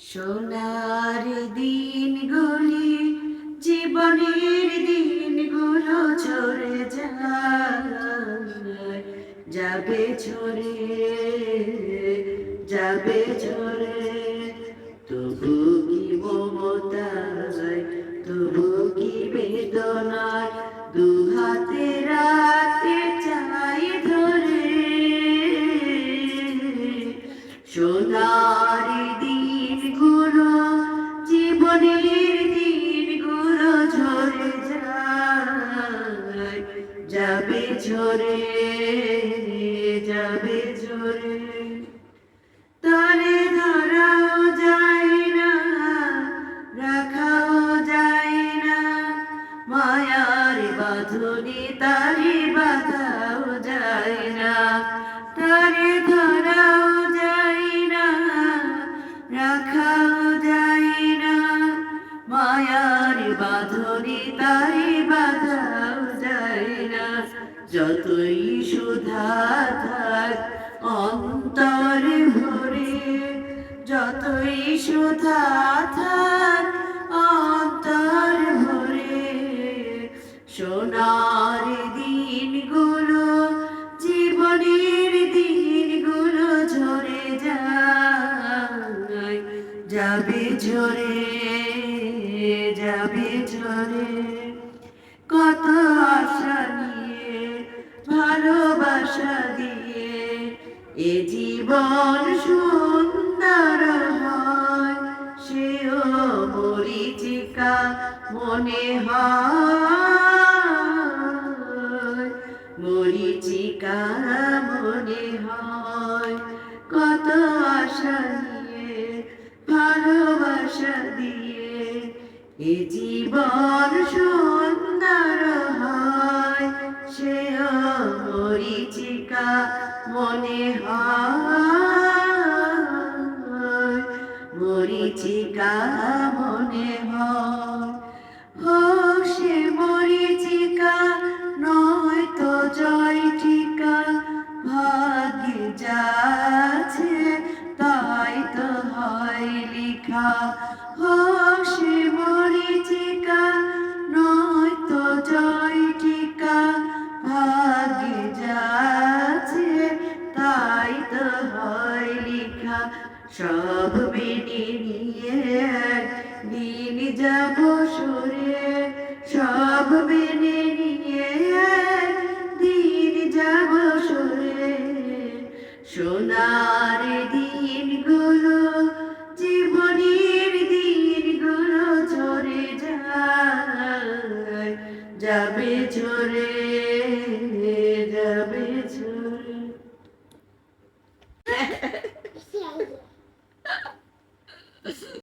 সোনার দিনগুলি জীবনের দিনগুলো যায়। যাবে ঝরে যাবে ঝরে তবু যাবে ঝরে যাবে ঝরে। তারে ধরাও যায় না রাখাও যায় না মায়ার বাঁধনি তারে যতই সুধা থাক, অন্তরে ভরে, যতই সুধা থাক, অন্তর ভরে, সোনার দিনগুলো, জীবনের দিনগুলো ঝরে যায় যাবে ঝরে যাবে ঝরে। কত আশা নিয়ে এ জীবন সুন্দর হয় সেও মরিচিকা মনে হয়। মরিচিকা মনে হয়, কত আশা নিয়ে, ভালোবাসা দিয়ে। এ জীবন সুন্দর হয়, সে মরিচিকা মনে মরিচিকা মনে হয়? হো সে মরিচিকা নয় তো জয় টিকা ভাগ্যে যাচ্ছে তাই তো হয় লেখা। হো সব মেনে নিয়ে, দিন যাব সুরে। সব মেনে নিয়ে, দিন যাব সুরে। সোনার দিনগুলো, জীবনের দিনগুলো গুলো চরে যাবে চরে যাবে চলে